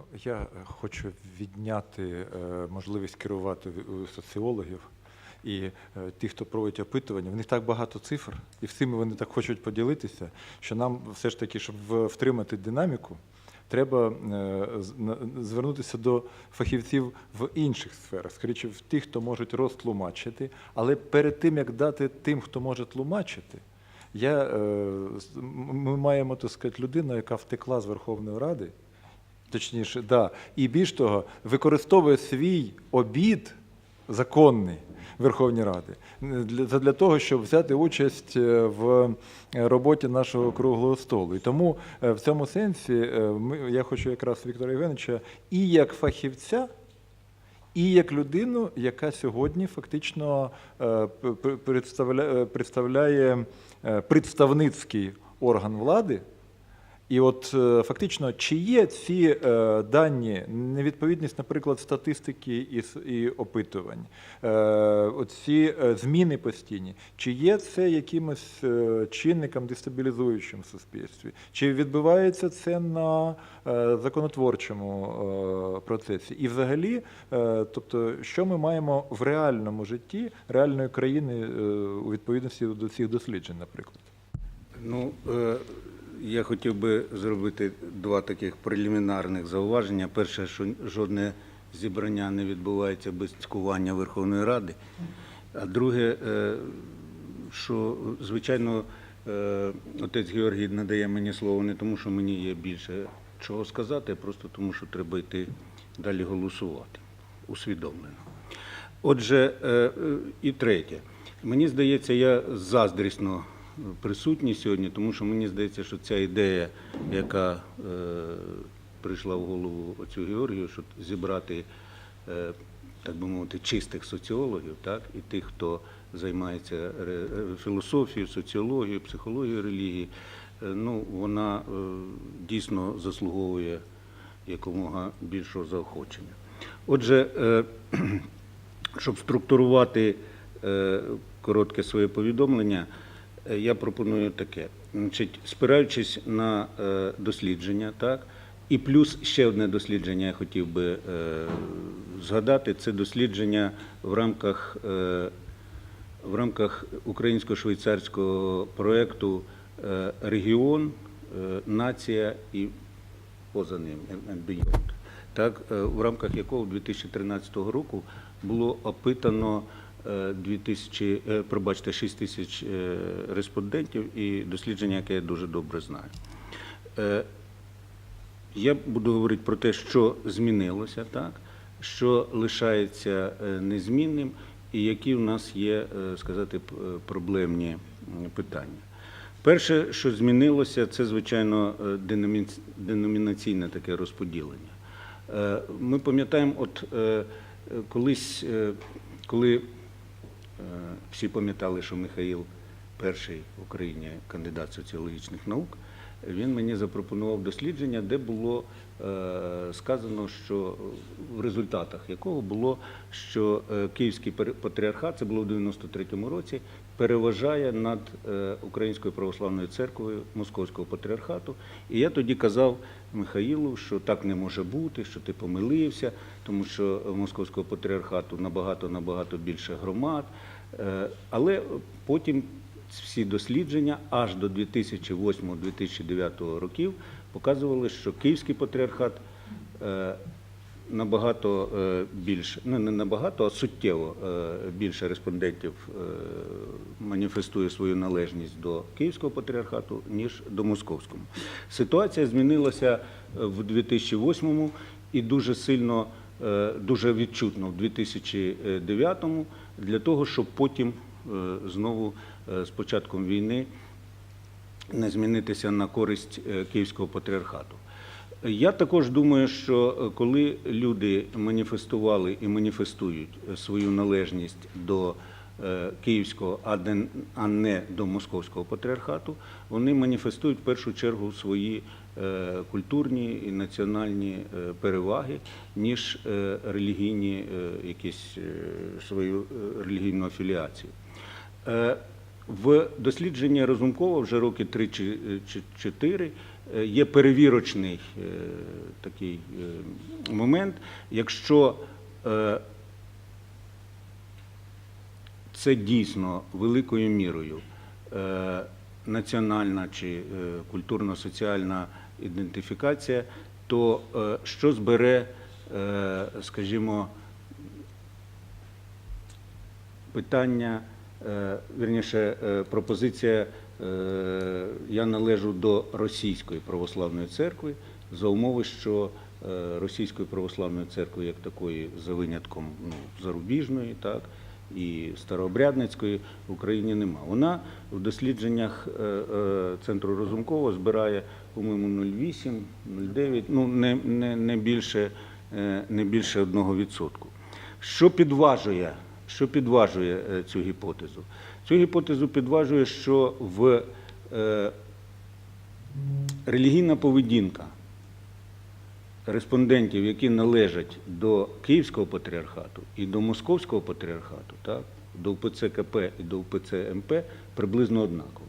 Ну, я е, хочу відняти е, можливість керувати у соціологів і е, ті, хто проводять опитування. В них так багато цифр, і всіми вони так хочуть поділитися, що нам все ж таки, щоб втримати динаміку, треба звернутися до фахівців в інших сферах, скоріше в тих, хто можуть розтлумачити. Але перед тим, як дати тим, хто може тлумачити, я, ми маємо так сказати, людину, яка втекла з Верховної Ради. Точніше, да. І більш того, використовує свій обід законний Верховній Ради для, для того, щоб взяти участь е, в роботі нашого круглого столу. І тому е, в цьому сенсі е, ми, я хочу якраз Віктора Євгеновича і як фахівця, і як людину, яка сьогодні фактично е, представляє, е, представницький орган влади. І от е, фактично, чи є ці е, дані невідповідність, наприклад, статистики і, і опитувань, е, оці зміни постійні, чи є це якимось чинником дестабілізуючим в суспільстві? Чи відбувається це на законотворчому процесі? І взагалі, тобто, що ми маємо в реальному житті реальної країни у відповідності до цих досліджень, наприклад? Ну, я хотів би зробити два таких прелімінарних зауваження. Перше, що жодне зібрання не відбувається без цькування Верховної Ради. А друге, е, що, звичайно, е, отець Георгій надає мені слово не тому, що мені є більше чого сказати, а просто тому, що треба йти далі голосувати усвідомлено. Отже, е, і третє. Мені здається, я заздрісно присутній сьогодні, тому що мені здається, що ця ідея, яка е, прийшла в голову оцю Георгію, щоб зібрати, е, так би мовити, чистих соціологів, так, і тих, хто займається е, філософією, соціологією, психологією релігії, е, ну, вона е, дійсно заслуговує якомога більшого заохочення. Отже, е, щоб структурувати е, коротке своє повідомлення, я пропоную таке. Значить, спираючись на е, дослідження, так, і плюс ще одне дослідження я хотів би е, згадати, це дослідження в рамках, е, в рамках українсько-швейцарського проєкту е, Регіон, е, Нація і поза ним and beyond, так, е, в рамках якого 2013 року було опитано е, 2000, е, пробачте, 6 тисяч е, респондентів і дослідження, яке я дуже добре знаю. Е, Я буду говорити про те, що змінилося, так, що лишається е, незмінним, і які в нас є, е, сказати, е, проблемні питання. Перше, що змінилося, це, звичайно, е, деномінаційне таке розподілення. Е, Ми пам'ятаємо, от е, е, колись, е, коли е, всі пам'ятали, що Михаїл перший в Україні кандидат соціологічних наук, він мені запропонував дослідження, де було е, сказано, що в результатах якого було, що е, Київський патріархат, це було в 93-му році, переважає над е, Українською православною церквою Московського патріархату. І я тоді казав Михаїлу, що так не може бути, що ти помилився, тому що Московського патріархату набагато набагато більше громад. Е, Але потім всі дослідження аж до 2008-2009 років показували, що Київський патріархат е, набагато е, більше, ну не набагато, а суттєво е, більше респондентів е, маніфестує свою належність до Київського патріархату, ніж до московського. Ситуація змінилася в 2008-му і дуже сильно, дуже відчутно в 2009-му, для того, щоб потім знову з початком війни не змінитися на користь Київського патріархату. Я також думаю, що е, коли люди маніфестували і маніфестують е, свою належність до е, Київського, а не- до Московського патріархату, вони маніфестують в першу чергу свої культурні і національні переваги, ніж релігійні якісь свою релігійну афіліацію. В дослідженні Разумкова вже роки 3 чи 4 е, є перевірочний е, такий е, момент. Якщо е, це дійсно великою мірою е, національна чи е, культурно-соціальна ідентифікація, то е, що збере, е, скажімо, питання, е, вірніше, е, пропозиція е, я належу до Російської православної церкви за умови, що е, Російської православної церкви як такої за винятком ну, зарубіжної, так, і старообрядницької в Україні нема. Вона в дослідженнях е, е, центру Розумкова збирає, по-моєму, 0,8, 0,9, ну не, не, не більше, е, не більше 1%. Що підважує, що підважує е, цю гіпотезу? Цю гіпотезу підважує, що в е, релігійна поведінка респондентів, які належать до Київського патріархату і до Московського патріархату, так, до УПЦ КП і до УПЦ МП приблизно однаково.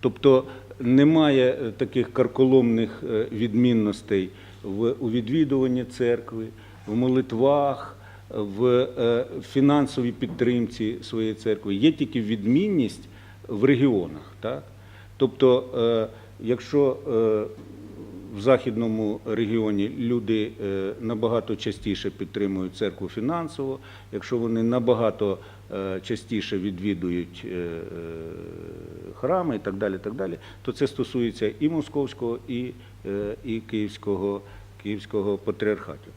Тобто немає е, таких карколомних е, відмінностей в, у відвідуванні церкви, в молитвах, в е, фінансовій підтримці своєї церкви. Є тільки відмінність в регіонах. Так? Тобто, е, якщо е, в західному регіоні люди набагато частіше підтримують церкву фінансово, якщо вони набагато частіше відвідують храми і так далі, так далі, то це стосується і московського, і, і київського, київського патріархатів.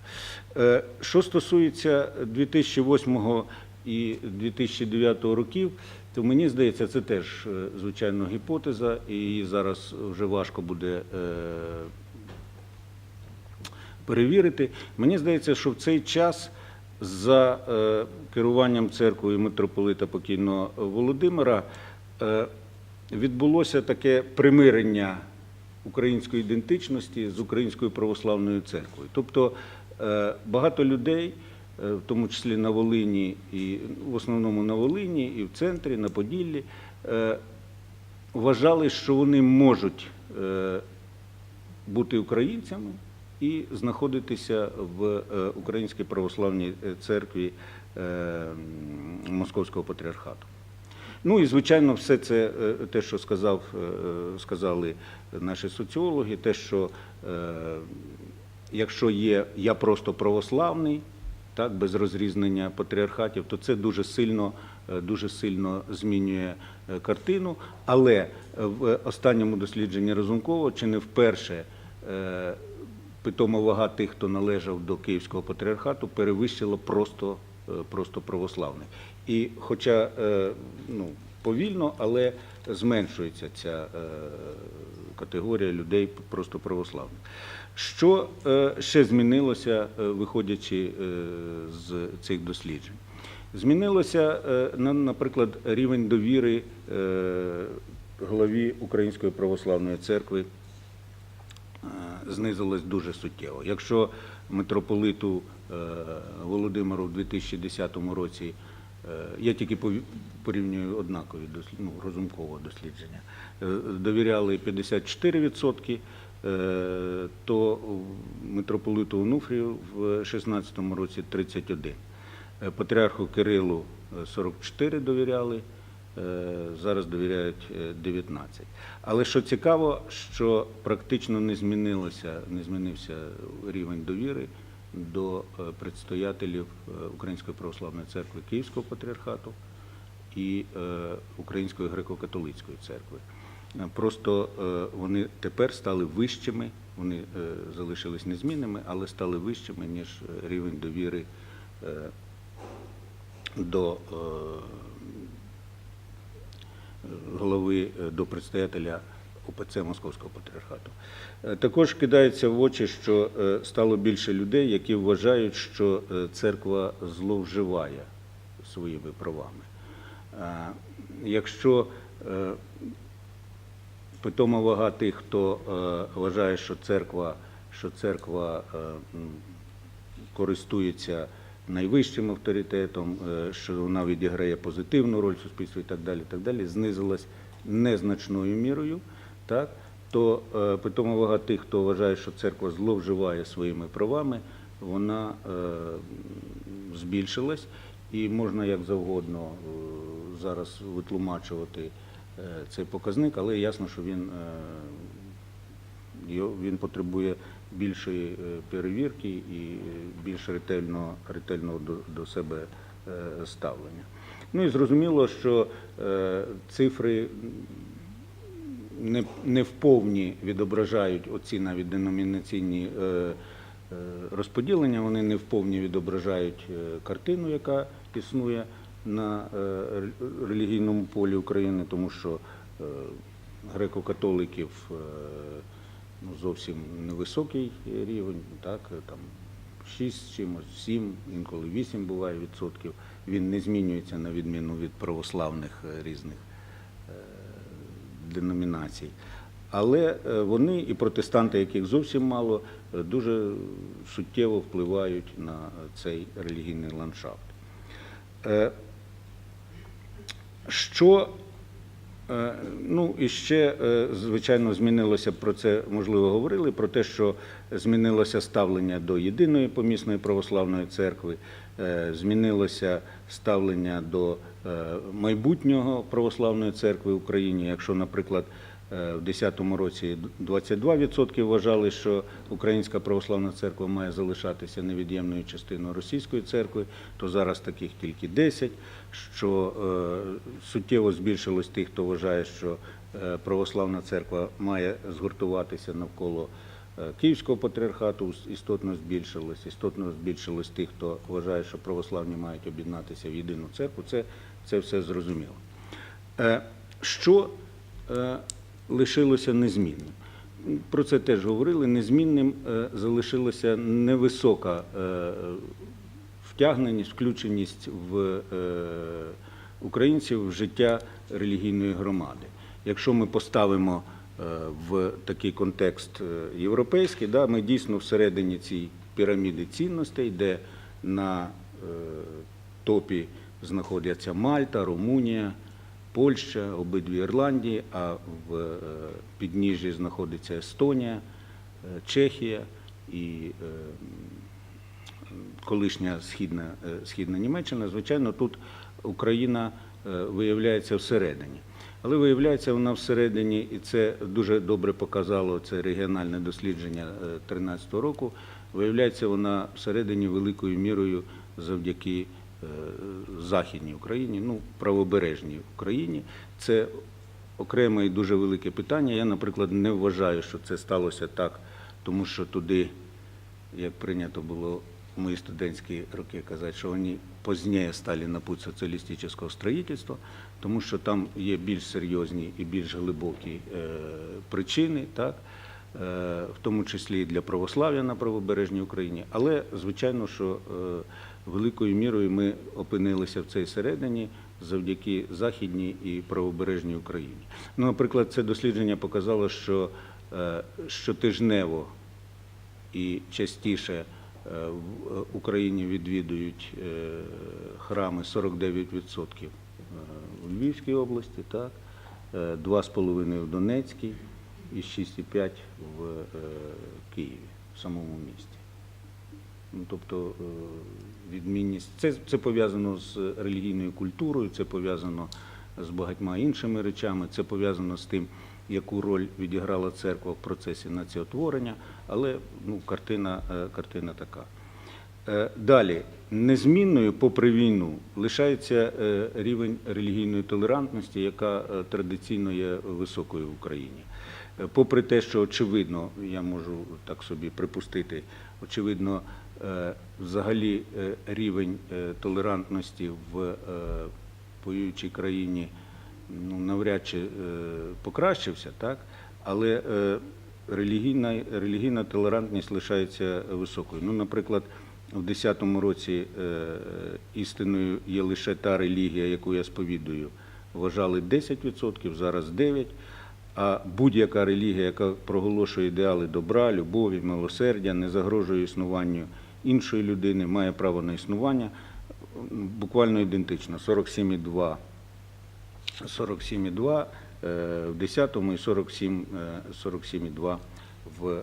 Е, Що стосується 2008 і 2009 років, то мені здається, це теж е, звичайно гіпотеза, і зараз вже важко буде е, перевірити. Мені здається, що в цей час за керуванням церквою митрополита покійного Володимира відбулося таке примирення української ідентичності з Українською православною церквою. Тобто е, багато людей, е, в тому числі на Волині, і в основному на Волині, і в центрі, на Поділлі, е, вважали, що вони можуть бути українцями і знаходитися в Українській православній церкві Московського патріархату. Ну і звичайно, все це е, те, що сказав, е, сказали наші соціологи, те, що е, якщо є я просто православний, так, без розрізнення патріархатів, то це дуже сильно, дуже сильно змінює картину. Але в останньому дослідженні Разумкова чи не вперше питома вага тих, хто належав до Київського патріархату, перевищила просто, просто православних. І хоча е, ну, повільно, але зменшується ця е, категорія людей просто православних. Що е, ще змінилося, виходячи з цих досліджень? Змінилося, наприклад, рівень довіри главі Української православної церкви знизилось дуже суттєво. Якщо митрополиту Володимиру в 2010 році, я тільки порівнюю однакові ну, розумкове дослідження, е, довіряли 54%, е, то митрополиту Онуфрію в 2016 році 31%. Е, Патріарху Кирилу е, 44 довіряли, е, зараз довіряють е, 19. Але що цікаво, що практично не змінилося, не змінився рівень довіри до е, предстоятелів е, Української православної церкви Київського патріархату і е, Української греко-католицької церкви. Просто вони тепер стали вищими, вони залишились незмінними, але стали вищими, ніж рівень довіри до голови до предстоятеля УПЦ Московського патріархату. Е, Також кидається в очі, що е, стало більше людей, які вважають, що е, церква зловживає своїми правами. Якщо питома вага тих, хто вважає, що церква, що церква користується найвищим авторитетом, що вона відіграє позитивну роль в суспільстві і так далі, так далі, знизилась незначною мірою, так, то е, питома вага тих, хто вважає, що церква зловживає своїми правами, вона е, збільшилась, і можна як завгодно е, зараз витлумачувати е, цей показник, але ясно, що він, е, він потребує більшої е, перевірки і е, більш ретельного, ретельного до, до себе е, ставлення. Ну і зрозуміло, що е, цифри не, не вповні відображають оці навіть деномінаційні е, е, розподілення, вони не вповні відображають е, картину, яка існує на релігійному полі України, тому що греко-католиків ну, зовсім невисокий рівень, так, там 6 чимось, 7, інколи 8 буває відсотків. Він не змінюється на відміну від православних різних деномінацій. Але е, вони і протестанти, яких зовсім мало, е, дуже суттєво впливають на цей релігійний ландшафт. Е, Що Ну і ще, е, звичайно, змінилося про це, можливо, говорили, про те, що змінилося ставлення до єдиної помісної православної церкви, е, змінилося ставлення до е, майбутнього православної церкви в Україні. Якщо, наприклад, е, в 2010 році 22% вважали, що Українська православна церква має залишатися невід'ємною частиною російської церкви, то зараз таких тільки 10%, що е, суттєво збільшилось тих, хто вважає, що е, православна церква має згуртуватися навколо е, Київського патріархату, істотно збільшилось, істотно збільшилось тих, хто вважає, що православні мають об'єднатися в єдину церкву. Це, це все зрозуміло. Е, Що лишилося незмінним? Про це теж говорили. Незмінним залишилася невисока втягненість, включеність в українців в життя релігійної громади. Якщо ми поставимо е, в такий контекст е, європейський, да, ми дійсно всередині цієї піраміди цінностей, де на е, топі знаходяться Мальта, Румунія, Польща, обидві Ірландії, а в підніжжі знаходиться Естонія, Чехія і колишня східна, східна Німеччина, звичайно, тут Україна е, виявляється всередині. Але виявляється вона всередині, і це дуже добре показало це регіональне дослідження 2013 року. Виявляється, вона всередині великою мірою завдяки е, Західній Україні, ну, правобережній Україні. Це окреме і дуже велике питання. Я, наприклад, не вважаю, що це сталося так, тому що туди як прийнято було в мої студентські роки казати, що вони пізніше стали на путь соціалістичного строїтельства, тому що там є більш серйозні і більш глибокі е, причини, так, е, в тому числі і для православ'я на правобережній Україні. Але, звичайно, що е, великою мірою ми опинилися в цій середині завдяки Західній і правобережній Україні. Ну, наприклад, це дослідження показало, що щотижнево і частіше в Україні відвідують е, храми 49% в Львівській області, так, е, 2,5% в Донецькій і 6,5% в е, Києві, в самому місті. Ну, тобто е, відмінність. Це, це пов'язано з релігійною культурою, це пов'язано з багатьма іншими речами, це пов'язано з тим, яку роль відіграла церква в процесі націотворення, але ну, картина, е, картина така. Е, Далі, незмінною, попри війну, лишається е, рівень релігійної толерантності, яка традиційно є високою в Україні. Попри те, що очевидно, я можу так собі припустити, очевидно, взагалі рівень толерантності в воюючій країні ну, навряд чи е, покращився, так? але е, релігійна, релігійна толерантність лишається високою. Ну, наприклад, в 10-му році е, істиною є лише та релігія, яку я сповідую, вважали 10%, зараз 9%. А будь-яка релігія, яка проголошує ідеали добра, любові, милосердя, не загрожує існуванню іншої людини, має право на існування, буквально ідентично 47,2 47,2 е, в 10-му і 47, е, 47,2 в е,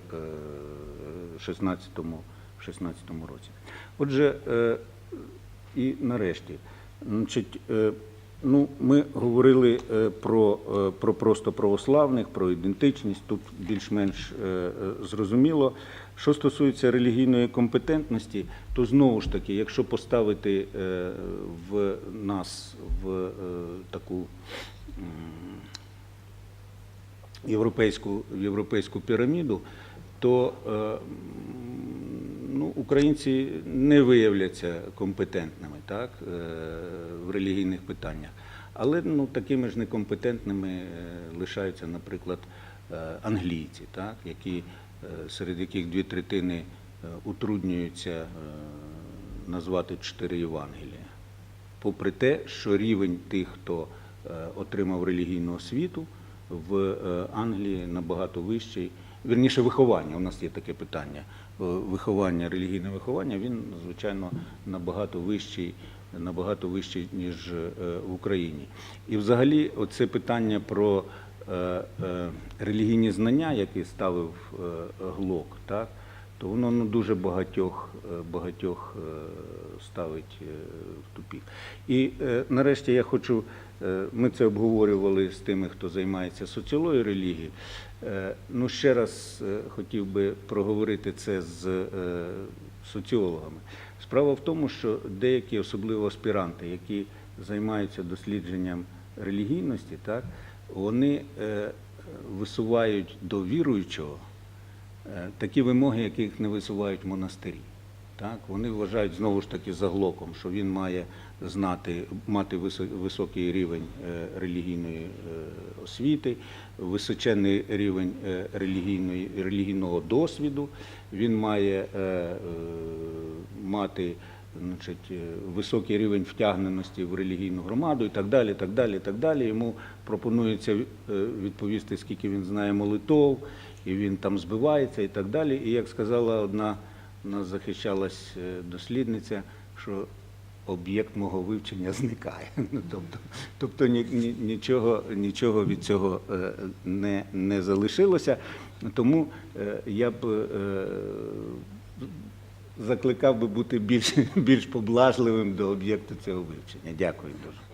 16-му 16-му році. Отже, е, і нарешті, значить, е, ну, ми говорили е, про, е, про просто православних, про ідентичність, тут більш-менш е, е, зрозуміло. Що стосується релігійної компетентності, то знову ж таки, якщо поставити е, в нас в е, таку європейську, європейську піраміду, то е, ну, українці не виявляться компетентними так, в релігійних питаннях. Але ну, такими ж некомпетентними лишаються, наприклад, англійці, так, які, серед яких дві третини е, утруднюються е, назвати чотири Євангелія попри те, що рівень тих, хто е, отримав релігійну освіту в е, Англії набагато вищий. Вірніше, виховання. У нас є таке питання. Е, Виховання, релігійне виховання, він, звичайно, набагато вищий, набагато вищий, ніж е, в Україні. І взагалі, оце питання про е, е, релігійні знання, які ставив е, Глок, так? то воно ну, дуже багатьох, е, багатьох е, ставить е, в тупік. І е, нарешті я хочу, е, ми це обговорювали з тими, хто займається соціологією релігії. Е, Ну, ще раз е, хотів би проговорити це з е, соціологами. Справа в тому, що деякі, особливо аспіранти, які займаються дослідженням релігійності, так, вони е, висувають до віруючого е, такі вимоги, яких не висувають монастирі. Так? Вони вважають знову ж таки за глоком, що він має знати, мати високий рівень е, релігійної освіти, височенний рівень релігійної, релігійного досвіду, він має мати значить, е, високий рівень втягненості в релігійну громаду і так далі. так далі, так далі. Йому пропонується е, відповісти, скільки він знає молитов, і він там збивається і так далі. І як сказала одна нас захищалась е, дослідниця, що об'єкт мого вивчення зникає. Ну, тобто, тобто ні, ні, нічого, нічого від цього не, не залишилося. Тому я б закликав би бути більш, більш поблажливим до об'єкту цього вивчення. Дякую дуже.